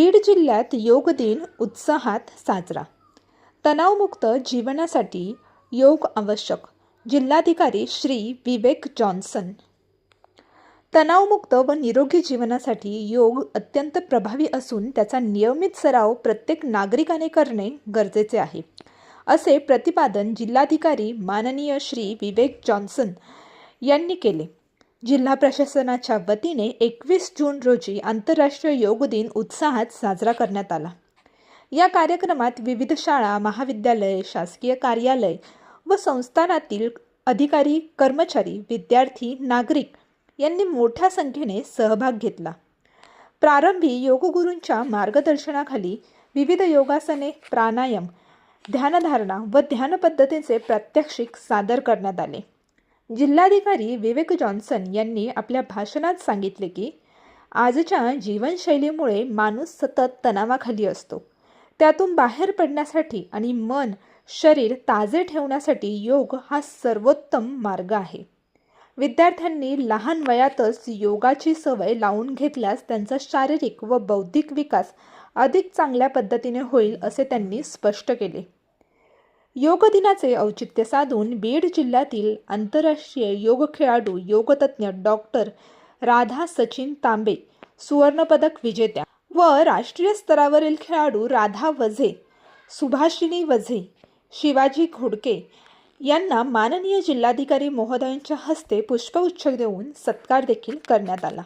बीड जिल्ह्यात योग दिन उत्साहात साजरा. तणावमुक्त जीवनासाठी योग आवश्यक जिल्हाधिकारी श्री विवेक जॉन्सन. तणावमुक्त व निरोगी जीवनासाठी योग अत्यंत प्रभावी असून त्याचा नियमित सराव प्रत्येक नागरिकाने करणे गरजेचे आहे असे प्रतिपादन जिल्हाधिकारी माननीय श्री विवेक जॉन्सन यांनी केले. जिल्हा प्रशासनाच्या वतीने एकवीस जून रोजी आंतरराष्ट्रीय योग दिन उत्साहात साजरा करण्यात आला. या कार्यक्रमात विविध शाळा महाविद्यालय शासकीय कार्यालय व संस्थानातील अधिकारी कर्मचारी विद्यार्थी नागरिक यांनी मोठ्या संख्येने सहभाग घेतला. प्रारंभी योगगुरूंच्या मार्गदर्शनाखाली विविध योगासने प्राणायाम ध्यानधारणा व ध्यानपद्धतींचे प्रात्यक्षिक सादर करण्यात आले. जिल्हाधिकारी विवेक जॉन्सन यांनी आपल्या भाषणात सांगितले की आजच्या जीवनशैलीमुळे माणूस सतत तणावाखाली असतो. त्यातून बाहेर पडण्यासाठी आणि मन शरीर ताजे ठेवण्यासाठी योग हा सर्वोत्तम मार्ग आहे. विद्यार्थ्यांनी लहान वयातच योगाची सवय लावून घेतल्यास त्यांचा शारीरिक व बौद्धिक विकास अधिक चांगल्या पद्धतीने होईल असे त्यांनी स्पष्ट केले. योग दिनाचे औचित्य साधून बीड जिल्ह्यातील आंतरराष्ट्रीय योग खेळाडू योगतज्ञ डॉक्टर राधा सचिन तांबे सुवर्णपदक विजेत्या व राष्ट्रीय स्तरावरील खेळाडू राधा वझे सुभाषिनी वझे शिवाजी घोडके यांना माननीय जिल्हाधिकारी महोदयांच्या हस्ते पुष्पगुच्छ देऊन सत्कार देखील करण्यात आला.